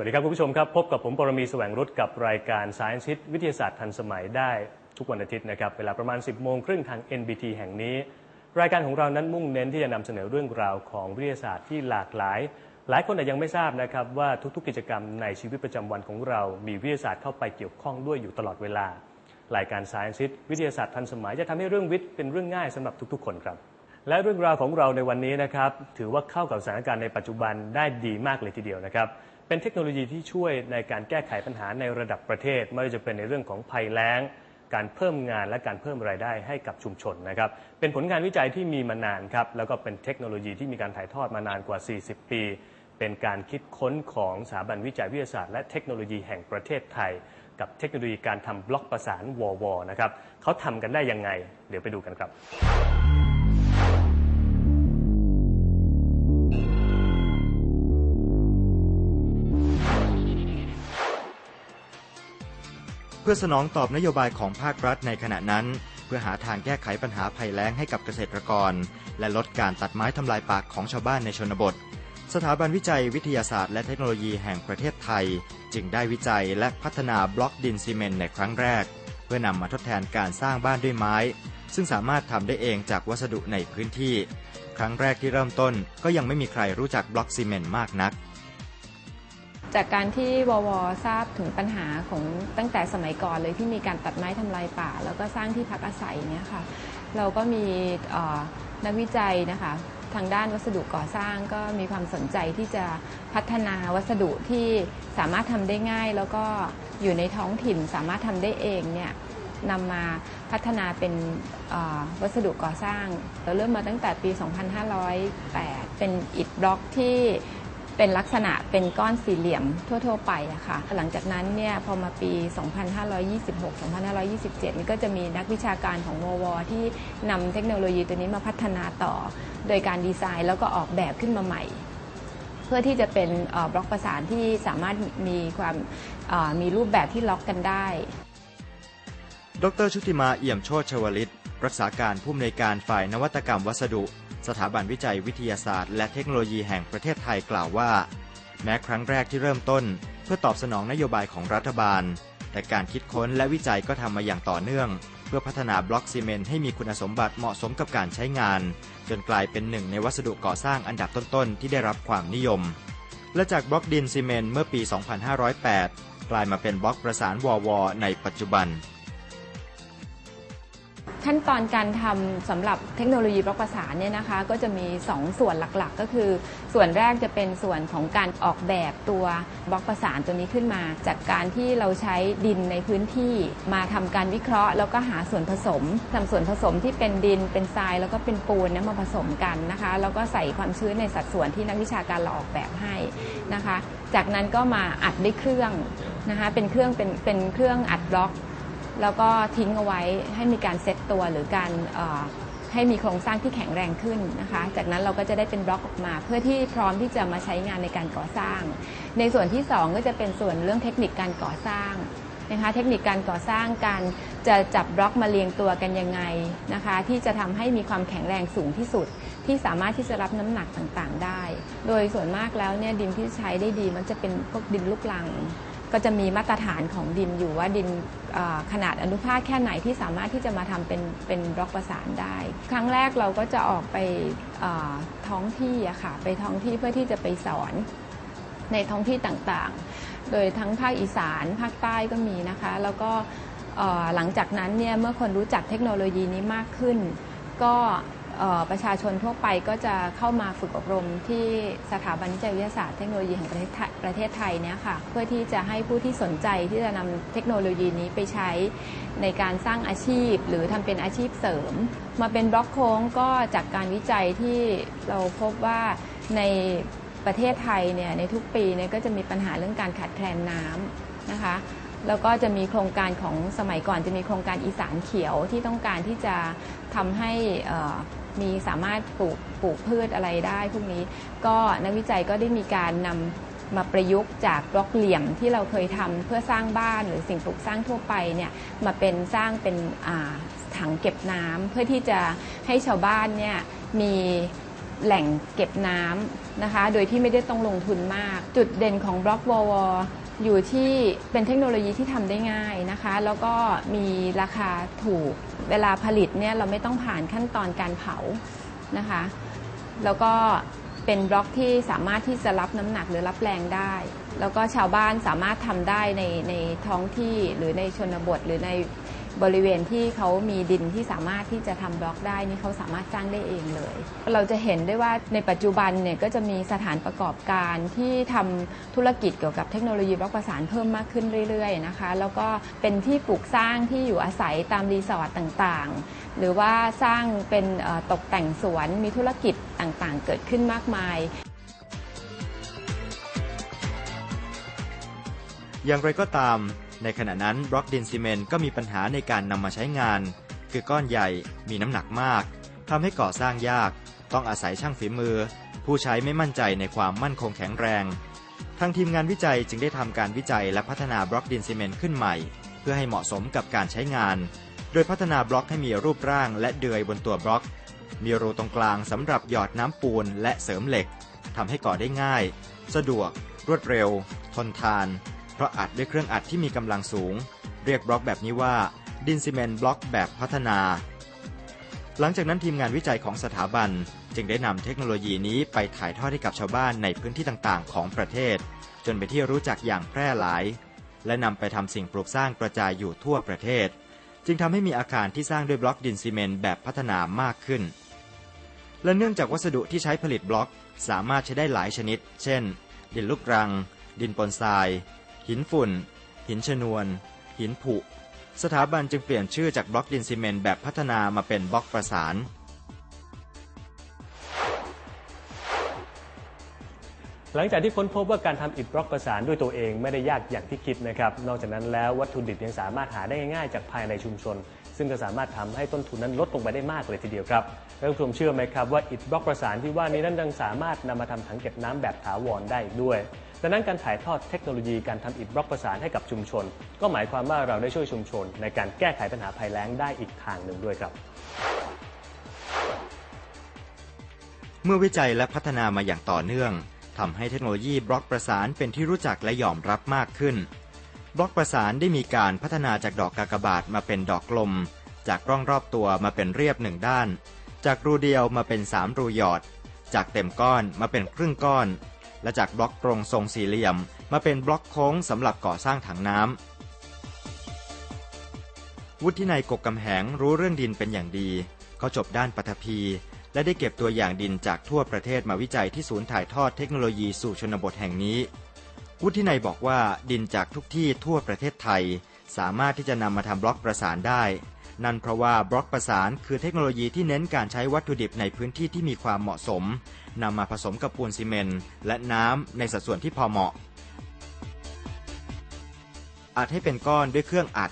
วัสดีครับคุณผู้ชมครับ พบกับผมปรมีแสวงรุตกับรายการ Science วิทยาศาสตร์ทันสมัยได้ทุกวันอาทิตย์นะครับ เวลาประมาณ 10 โมงครึ่งทาง NBT แห่งนี้ รายการของเรานั้นมุ่งเน้นที่จะนำเสนอเรื่องราวของวิทยาศาสตร์ที่หลากหลาย หลายคนอาจยังไม่ทราบนะครับว่าทุกๆ กิจกรรมในชีวิตประจำวันของเรา มีวิทยาศาสตร์เข้าไปเกี่ยวข้องด้วยอยู่ตลอดเวลารายการ Science วิทยาศาสตร์ทันสมัยจะทำให้เรื่องวิทย์เป็นเรื่องง่ายสำหรับทุกๆ คนครับและเรื่องราวของเราในวันนี้นะครับถือว่าเข้ากับสถานการณ์ในปัจจุบันได้ดีมากเลยทีเดียวนะครับ เป็นเทคโนโลยีที่ช่วยในการแก้ไขปัญหาในระดับประเทศ ไม่ว่าจะเป็นในเรื่องของภัยแล้ง การเพิ่มงานและการเพิ่มรายได้ให้กับชุมชนนะครับ เป็นผลงานวิจัยที่มีมานานครับ แล้วก็เป็นเทคโนโลยีที่มีการถ่ายทอดมานานกว่า 40 ปี เป็นการคิดค้นของสถาบันวิจัยวิทยาศาสตร์และเทคโนโลยีแห่งประเทศไทย กับเทคโนโลยีการทำบล็อกประสานวอวนะครับเขาทำกันได้ยังไง เดี๋ยวไปดูกันครับ พื่อสนองตอบนโยบายของภาครัฐในขณะนั้น เพื่อหาทางแก้ไขปัญหาภัยแล้งให้กับเกษตรกร และลดการตัดไม้ทำลายป่าของชาวบ้านในชนบท สถาบันวิจัยวิทยาศาสตร์และเทคโนโลยีแห่งประเทศไทย จึงได้วิจัยและพัฒนาบล็อกดินซีเมนต์ในครั้งแรก เพื่อนำมาทดแทนการสร้างบ้านด้วยไม้ ซึ่งสามารถทำได้เองจากวัสดุในพื้นที่ ครั้งแรกที่เริ่มต้นก็ยังไม่มีใครรู้จักบล็อกซีเมนต์มากนัก จากการที่ววทราบถึงปัญหาของตั้งแต่สมัยก่อนเลยที่มีการตัดไม้ทำลายป่า แล้วก็สร้างที่พักอาศัยเนี่ยค่ะ เราก็มีนักวิจัยนะคะทางด้านวัสดุก่อสร้างก็มีความสนใจที่จะพัฒนาวัสดุที่สามารถทำได้ง่าย แล้วก็อยู่ในท้องถิ่นสามารถทำได้เองเนี่ยนำมาพัฒนาเป็นวัสดุก่อสร้าง เราเริ่มมาตั้งแต่ปี 2508 เป็นอิฐบล็อกที่ เป็นลักษณะเป็นก้อนสี่เหลี่ยมทั่ว ๆ ไปอะค่ะ หลังจากนั้นเนี่ยพอมาปี 2526-2527 นี่ก็จะมีนักวิชาการของววที่นำเทคโนโลยีตัวนี้มาพัฒนาต่อ โดยการดีไซน์แล้วก็ออกแบบขึ้นมาใหม่ เพื่อที่จะเป็นบล็อกประสานที่สามารถมีความมีรูปแบบที่ล็อกกันได้ ดรชุติมาเอี่ยมโชติชวลิต รักษาการผู้อำนวยการฝ่ายนวัตกรรมวัสดุ สถาบันวิจัยวิทยาศาสตร์ และเทคโนโลยีแห่งประเทศไทยกล่าวว่า แม้ครั้งแรกที่เริ่มต้น เพื่อตอบสนองนโยบายของรัฐบาล แต่การคิดค้นและวิจัยก็ทำมาอย่างต่อเนื่อง เพื่อพัฒนาบล็อกซีเมนต์ให้มีคุณสมบัติเหมาะสมกับการใช้งาน จนกลายเป็นหนึ่งในวัสดุก่อสร้างอันดับต้นๆที่ได้รับความนิยม และจากบล็อกดินซีเมนต์เมื่อปี 2508 กลายมาเป็นบล็อกประสานวอวในปัจจุบัน ขั้นตอนการทำสำหรับเทคโนโลยีบล็อกประสานเนี่ยนะคะก็จะมี 2 ส่วนหลักๆ ก็คือ ส่วนแรกจะเป็นส่วนของการออกแบบตัวบล็อกประสานตัวนี้ขึ้นมา จากการที่เราใช้ดินในพื้นที่ มาทำการวิเคราะห์ แล้วก็หาส่วนผสมทำส่วนผสมที่เป็นดินเป็นทรายแล้วก็เป็นปูนนมาผสมกันนะคะแล้วก็ใส่ความชื้นในสัดส่วนที่นักวิชาการเราออกแบบให้นะคะ จากนั้นก็มาอัดด้วยเครื่องนะคะเป็นเครื่องเป็นเป็นเครื่องอัดบล็อก แล้วก็ทิ้งเอาไว้ให้มีการเซตตัวหรือการให้มีโครงสร้างที่แข็งแรงขึ้นนะคะ จากนั้นเราก็จะได้เป็นบล็อกออกมา เพื่อที่พร้อมที่จะมาใช้งานในการก่อสร้าง ในส่วนที่ 2 ก็จะเป็นส่วนเรื่องเทคนิคการก่อสร้างนะคะเทคนิคการก่อสร้างการจะจับบล็อกมาเรียงตัวกันยังไงนะคะ ที่จะทำให้มีความแข็งแรงสูงที่สุด ที่สามารถที่จะรับน้ำหนักต่างๆได้ โดยส่วนมากแล้วเนี่ยดินที่ใช้ได้ดีมันจะเป็นพวกดินลูกลัง ก็จะมีมาตรฐานของดินอยู่ว่าดินขนาดอนุภาคแค่ไหนที่สามารถที่จะมาทำเป็นเป็นบล็อกประสานได้ ครั้งแรกเราก็จะออกไปท้องที่อะค่ะไปท้องที่เพื่อที่จะไปสอนในท้องที่ต่างๆ โดยทั้งภาคอีสานภาคใต้ก็มีนะคะ แล้วก็หลังจากนั้นเนี่ยเมื่อคนรู้จักเทคโนโลยีนี้มากขึ้น ก็ ประชาชนทั่วไปก็จะเข้ามาฝึกอบรมที่สถาบันวิจัยวิทยาศาสตร์เทคโนโลยีแห่งประเทศไทยประเทศไทยเนี่ยค่ะเพื่อที่จะให้ผู้ที่สนใจที่จะนำเทคโนโลยีนี้ไปใช้ในการสร้างอาชีพ หรือทำเป็นอาชีพเสริม มาเป็นบล็อกโค้งก็จากการวิจัยที่เราพบว่าในประเทศไทยเนี่ยในทุกปีเนี่ยก็จะมีปัญหาเรื่องการขาดแคลนน้ำนะคะแล้วก็จะมีโครงการของสมัยก่อนจะมีโครงการอีสานเขียวที่ต้องการที่จะทำให้อ่อ มีสามารถปลูกปลูกพืชอะไรได้พวกนี้ ก็นักวิจัยก็ได้มีการนำมาประยุกต์จากบล็อกเหลี่ยมที่เราเคยทำเพื่อสร้างบ้านหรือสิ่งปลูกสร้างทั่วไปเนี่ยมาเป็นสร้างเป็นถังเก็บน้ำเพื่อที่จะให้ชาวบ้านเนี่ยมีแหล่งเก็บน้ำนะคะ โดยที่ไม่ได้ต้องลงทุนมาก จุดเด่นของบล็อกวอล อยู่ที่เป็นเทคโนโลยีที่ทำได้ง่ายนะคะ แล้วก็มีราคาถูกเวลาผลิตเนี่ยเราไม่ต้องผ่านขั้นตอนการเผานะคะ แล้วก็เป็นบล็อกที่สามารถที่จะรับน้ำหนักหรือรับแรงได้ แล้วก็ชาวบ้านสามารถทำได้ในในท้องที่หรือในชนบทหรือใน บริเวณที่เขามีดินที่สามารถที่จะทำบล็อกได้นี่เขาสามารถสร้างได้เองเลย เราจะเห็นได้ว่าในปัจจุบันเนี่ยก็จะมีสถานประกอบการที่ทำธุรกิจเกี่ยวกับเทคโนโลยีบล็อกประสานเพิ่มมากขึ้นเรื่อยๆนะคะ แล้วก็เป็นที่ปลูกสร้างที่อยู่อาศัยตามรีสอร์ทต่างๆ หรือว่าสร้างเป็นตกแต่งสวนมีธุรกิจต่างๆ เกิดขึ้นมากมายอย่างไรก็ตาม ในขณะนั้นบล็อกดินซีเมนต์ก็มีปัญหาในการนำมาใช้งาน คือก้อนใหญ่มีน้ำหนักมากทำให้ก่อสร้างยาก ต้องอาศัยช่างฝีมือ ผู้ใช้ไม่มั่นใจในความมั่นคงแข็งแรง ทางทีมงานวิจัยจึงได้ทำการวิจัยและพัฒนาบล็อกดินซีเมนต์ขึ้นใหม่ เพื่อให้เหมาะสมกับการใช้งาน โดยพัฒนาบล็อกให้มีรูปร่างและเดือยบนตัวบล็อก มีรูตรงกลางสำหรับหยอดน้ำปูนและเสริมเหล็กทำให้ก่อได้ง่าย สะดวก รวดเร็ว ทนทาน เพราะอัดด้วยเครื่องอัดที่มีกำลังสูง เรียกบล็อกแบบนี้ว่า ดินซีเมนต์บล็อกแบบพัฒนา หลังจากนั้นทีมงานวิจัยของสถาบัน จึงได้นำเทคโนโลยีนี้ไปถ่ายทอดให้กับชาวบ้านในพื้นที่ต่างๆ ของประเทศ จนเป็นที่รู้จักอย่างแพร่หลาย และนำไปทำสิ่งปลูกสร้างกระจายอยู่ทั่วประเทศ จึงทำให้มีอาคารที่สร้างด้วยบล็อกดินซีเมนต์แบบพัฒนามากขึ้น และเนื่องจากวัสดุที่ใช้ผลิตบล็อก สามารถใช้ได้หลายชนิด เช่น ดินลูกรัง ดินปนทราย หินฝุ่น หินชนวน หินผุ สถาบันจึงเปลี่ยนชื่อจากบล็อกดินซีเมนต์แบบพัฒนามาเป็นบล็อกประสาน หลังจากที่ค้นพบว่าการทำอิฐบล็อกประสานด้วยตัวเองไม่ได้ยากอย่างที่คิดนะครับ นอกจากนั้นแล้ววัตถุดิบยังสามารถหาได้ง่ายๆจากภายในชุมชน ซึ่งก็สามารถทำให้ต้นทุนนั้นลดลงไปได้มากเลยทีเดียวครับท่านผู้ชมเชื่อไหมครับว่าอิฐบล็อกประสานที่ว่านี้นั้นยังสามารถนำมาทำถังเก็บน้ำแบบถาวรได้อีกด้วยดังนั้นการถ่ายทอดเทคโนโลยีการทำอิฐบล็อกประสานให้กับชุมชน ก็หมายความว่าเราได้ช่วยชุมชน ในการแก้ไขปัญหาภัยแล้งได้อีกทางหนึ่งด้วยครับ เมื่อวิจัยและพัฒนามาอย่างต่อเนื่องทำให้เทคโนโลยีบล็อกประสานเป็นที่รู้จักและยอมรับมากขึ้น บล็อกประสานได้มีการพัฒนาจากดอกกากบาทมาเป็นดอกกลม จากร่องรอบตัวมาเป็นเรียบหนึ่งด้าน จากรูเดียวมาเป็นสามรูหยอด จากเต็มก้อนมาเป็นครึ่งก้อน และจากบล็อกตรงทรงสี่เหลี่ยม มาเป็นบล็อกโค้งสำหรับก่อสร้างถังน้ำวุฒินัยกกกำแหงรู้เรื่องดินเป็นอย่างดี เขาจบด้านปฐพี และได้เก็บตัวอย่างดินจากทั่วประเทศมาวิจัยที่ศูนย์ถ่ายทอดเทคโนโลยีสู่ชนบทแห่งนี้ วุฒินัยบอกว่าดินจากทุกที่ทั่วประเทศไทย สามารถที่จะนำมาทำบล็อกประสานได้ นั่นเพราะว่าบล็อกประสานคือเทคโนโลยีที่เน้นการใช้วัตถุดิบในพื้นที่ที่มีความเหมาะสมนำมาผสมกับปูนซีเมนต์และน้ำในสัดส่วนที่พอเหมาะ อัดให้เป็นก้อนด้วยเครื่องอัด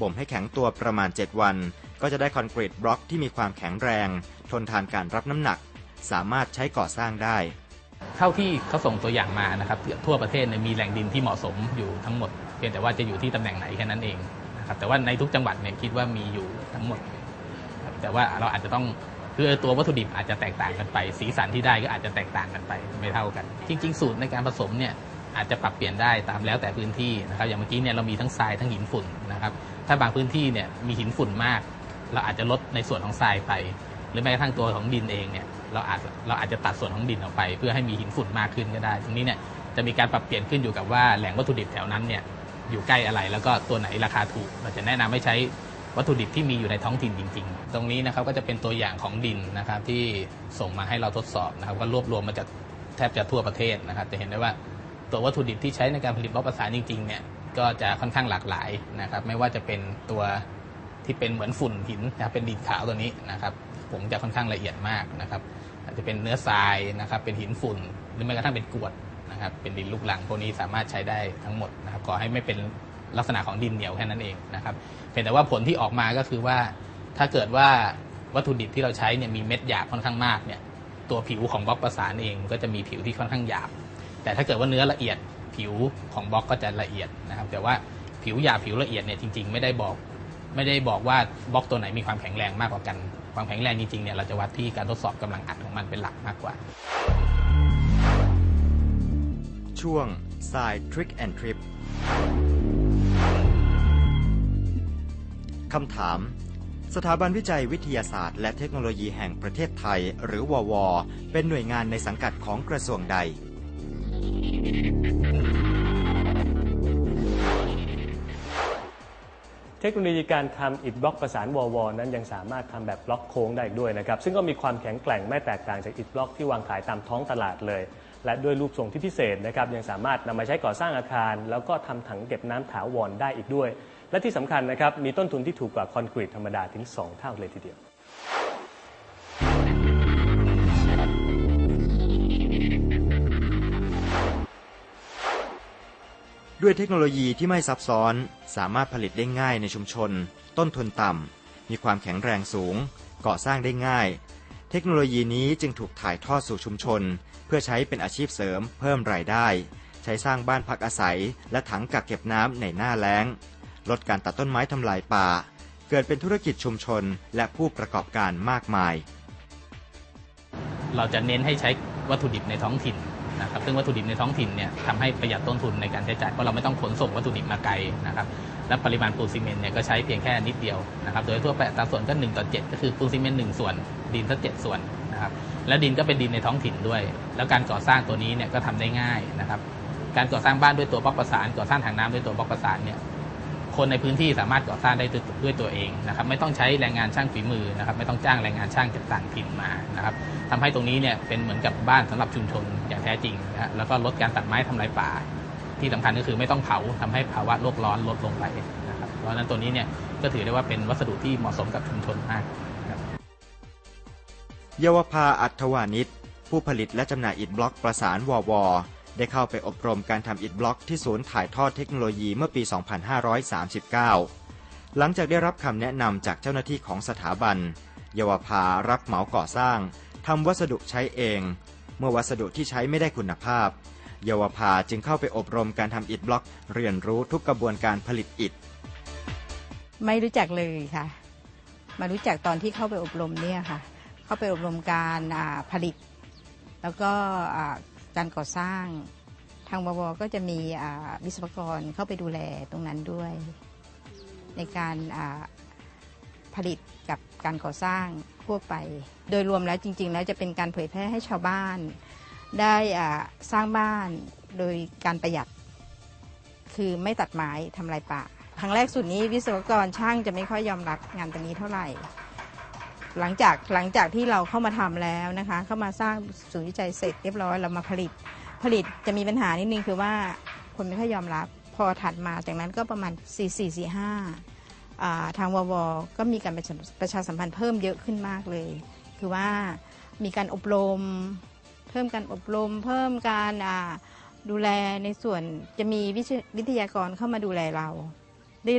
บ่มให้แข็งตัวประมาณ 7 วัน ก็จะได้คอนกรีตบล็อกที่มีความแข็งแรง ทนทานการรับน้ำหนัก สามารถใช้ก่อสร้างได้ เท่าที่เขาส่งตัวอย่างมานะครับทั่วประเทศมีแหล่งดินที่เหมาะสมอยู่ทั้งหมด เพียงแต่ว่าจะอยู่ที่ตำแหน่งไหนแค่นั้นเองนะครับแต่ว่าในทุกจังหวัดเนี่ยคิดว่ามีอยู่ทั้งหมดครับแต่ว่าเราอาจจะต้องคือตัววัตถุดิบอาจจะแตกต่างกันไป สีสันที่ได้ก็อาจจะแตกต่างกันไปไม่เท่ากัน จริง ๆ สูตรในการผสมเนี่ยอาจจะปรับเปลี่ยนได้ตามแล้วแต่พื้นที่นะครับอย่างเมื่อกี้เนี่ยเรามีทั้งทรายทั้งหินฝุ่นนะครับถ้าบางพื้นที่เนี่ยมีหินฝุ่นมาก เราอาจจะลดในส่วนของทรายไป หรือแม้กระทั่งตัวของดินเองเนี่ยเราอาจเราอาจจะตัดส่วนของดินออกไป เพื่อให้มีหินฝุ่นมากขึ้นก็ได้ตรงนี้เนี่ยจะมีการปรับเปลี่ยนขึ้นอยู่กับว่าแหล่งวัตถุดิบแถวนั้นเนี่ยอยู่ใกล้อะไรแล้วก็ตัวไหนราคาถูก เราจะแนะนำให้ใช้วัตถุดิบที่มีอยู่ในท้องถิ่นจริง ๆ ตรงนี้นะครับก็จะเป็นตัวอย่างของดินนะครับที่ส่งมาให้เราทดสอบนะครับก็รวบรวมมาจากแทบจะทั่วประเทศนะครับ จะเห็นได้ว่าตัววัตถุดิบที่ใช้ในการผลิตบล็อกประสานจริงๆเนี่ยก็จะค่อนข้างหลากหลายนะครับ ไม่ว่าจะเป็นตัวที่เป็นเหมือนฝุ่นหินนะครับเป็นดินขาวตัวนี้นะครับ ผมจะค่อนข้างละเอียดมากนะครับอาจจะเป็นเนื้อทรายนะครับ เป็นหินฝุ่น หรือแม้กระทั่งเป็นกรวดนะครับ เป็นดินลูกรังพวกนี้สามารถใช้ได้ทั้งหมดนะครับขอให้ไม่เป็นลักษณะของดินเหนียวแค่นั้นเองนะครับเพียงแต่ว่าผลที่ออกมาก็คือว่า ถ้าเกิดว่าวัตถุดิบที่เราใช้เนี่ยมีเม็ดหยาบค่อนข้างมากเนี่ยตัวผิวของบล็อกประสานเองก็จะมีผิวที่ค่อนข้างหยาบ แต่ถ้าเกิดว่าเนื้อละเอียดผิวของบล็อกก็จะละเอียดนะครับ แต่ว่าผิวหยาบผิวละเอียดเนี่ยจริง ๆ ไม่ได้บอก ไม่ได้บอกว่าบล็อกตัวไหนมีความแข็งแรงมากกว่ากัน ความแข็งแรงจริงๆเนี่ยเราจะวัดที่การทดสอบกำลังอัดของมันเป็นหลักมากกว่า ช่วง Side Trick and Trip คำถาม สถาบันวิจัยวิทยาศาสตร์ และเทคโนโลยีแห่งประเทศไทย หรือวว เป็นหน่วยงานในสังกัดของกระทรวงใด เทคโนโลยีการทำอิฐบล็อกประสานวอวนั้นยังสามารถทำแบบบล็อกโค้งได้อีกด้วยนะครับ ซึ่งก็มีความแข็งแกร่งไม่แตกต่างจากอิฐบล็อกที่วางขายตามท้องตลาดเลย และด้วยรูปทรงที่พิเศษนะครับยังสามารถนำมาใช้ก่อสร้างอาคาร แล้วก็ทำถังเก็บน้ำถาวรได้อีกด้วย และที่สำคัญนะครับมีต้นทุนที่ถูกกว่าคอนกรีตธรรมดาถึง 2 เท่าเลยทีเดียว ด้วยเทคโนโลยีที่ไม่ซับซ้อน สามารถผลิตได้ง่ายในชุมชน ต้นทุนต่ำ มีความแข็งแรงสูง ก่อสร้างได้ง่าย เทคโนโลยีนี้จึงถูกถ่ายทอดสู่ชุมชน เพื่อใช้เป็นอาชีพเสริม เพิ่มรายได้ ใช้สร้างบ้านพักอาศัย และถังกักเก็บน้ำในหน้าแล้ง ลดการตัดต้นไม้ทำลายป่า เกิดเป็นธุรกิจชุมชน และผู้ประกอบการมากมาย เราจะเน้นให้ใช้วัตถุดิบในท้องถิ่น นะครับซึ่งวัตถุดิบในท้องถิ่นเนี่ยทำให้ประหยัดต้นทุนในการใช้จ่ายเพราะเราไม่ต้องขนส่งวัตถุดิบมาไกลนะครับและปริมาณปูนซีเมนต์เนี่ยก็ใช้เพียงแค่นิดเดียวนะครับโดยทั่วไปอัตราส่วนก็1ต่อ7ก็คือปูนซีเมนต์1ส่วน ดินสัก7ส่วนนะครับและดินก็เป็นดินในท้องถิ่นด้วย แล้วการก่อสร้างตัวนี้เนี่ยก็ทำได้ง่ายนะครับการก่อสร้างบ้านด้วยตัวบล็อกประสานก่อสร้างถังน้ำด้วยตัวบล็อกประสานเนี่ย คนในพื้นที่สามารถก่อสร้างได้ด้วยด้วยตัวเองนะครับไม่ต้องใช้แรงงานช่างฝีมือนะครับไม่ต้องจ้างแรงงานช่างจากต่างถิ่นมานะครับทำให้ตรงนี้เนี่ยเป็นเหมือนกับบ้านสำหรับชุมชนอย่างแท้จริงนะฮะแล้วก็ลดการตัดไม้ทำลายป่า ที่สำคัญก็คือไม่ต้องเผาทำให้ภาวะโลกร้อนลดลงไปนะครับเพราะฉะนั้นตัวนี้เนี่ยก็ถือได้ว่าเป็นวัสดุที่เหมาะสมกับชุมชนมากเยาวภาอัธวานิชผู้ผลิตและจำหน่ายอิฐบล็อกประสานวว ได้เข้าไปอบรมการทำอิฐบล็อกที่ศูนย์ถ่ายทอดเทคโนโลยีเมื่อปี 2539 หลังจากได้รับคำแนะนำจากเจ้าหน้าที่ของสถาบัน เยาวภารับเหมาก่อสร้างทำวัสดุใช้เอง เมื่อวัสดุที่ใช้ไม่ได้คุณภาพ เยาวภาจึงเข้าไปอบรมการทำอิฐบล็อก เรียนรู้ทุกกระบวนการผลิตอิฐ ไม่รู้จักเลยค่ะ มารู้จักตอนที่เข้าไปอบรมเนี่ยค่ะ เข้าไปอบรมการผลิต แล้วก็ การก่อสร้าง ทางบวก็จะมีวิศวกรเข้าไปดูแลตรงนั้นด้วย ในการผลิตกับการก่อสร้างทั่วไป โดยรวมแล้วจริง ๆ แล้วจะเป็นการเผยแพร่ให้ชาวบ้าน ได้สร้างบ้านโดยการประหยัด คือไม่ตัดไม้ทำลายป่าครั้งแรกสุดนี้วิศวกรช่างจะไม่ค่อยยอมรับงานตรงนี้เท่าไหร่ หลังจากหลังจากที่เราเข้ามาทำแล้วนะคะ เข้ามาสร้างศูนย์วิจัยเสร็จเรียบร้อยเรามาผลิต ผลิตจะมีปัญหานิดนึงคือว่าคนไม่ค่อยยอมรับ พอถัดมาจากนั้นก็ประมาณ 4 4 4 5อ่าทางววก็มีการประชาประชาสัมพันธ์เพิ่มเยอะขึ้นมากเลย คือว่ามีการอบรม เพิ่มการอบรม เพิ่มการดูแลในส่วนจะมีวิทยากรเข้ามาดูแลเรา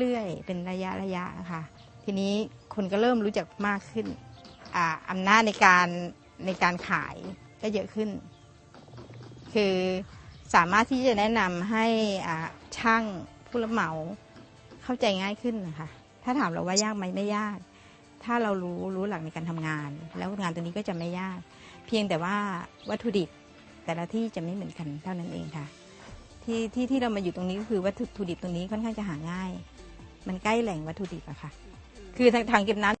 เรื่อยๆ เป็นระยะระยะค่ะ ทีนี้ คนก็เริ่มรู้จักมากขึ้นออำนาจในการในการขายก็เยอะขึ้น คือสามารถที่จะแนะนำให้ช่างผู้รับเหมาเข้าใจง่ายขึ้นนะคะถ้าถามเราว่ายากไหมไม่ยาก ถ้าเรารู้รู้หลักในการทำงาน แล้วงานตัวนี้ก็จะไม่ยาก เพียงแต่ว่าวัตถุดิบแต่ละที่จะไม่เหมือนกันเท่านั้นเองค่ะ ที่ที่ที่เรามาอยู่ตรงนี้ก็คือวัตถุดิบตรงนี้ค่อนข้างจะหาง่าย มันใกล้แหล่งวัตถุดิบอะค่ะ คือทางทางเก็บน้ำ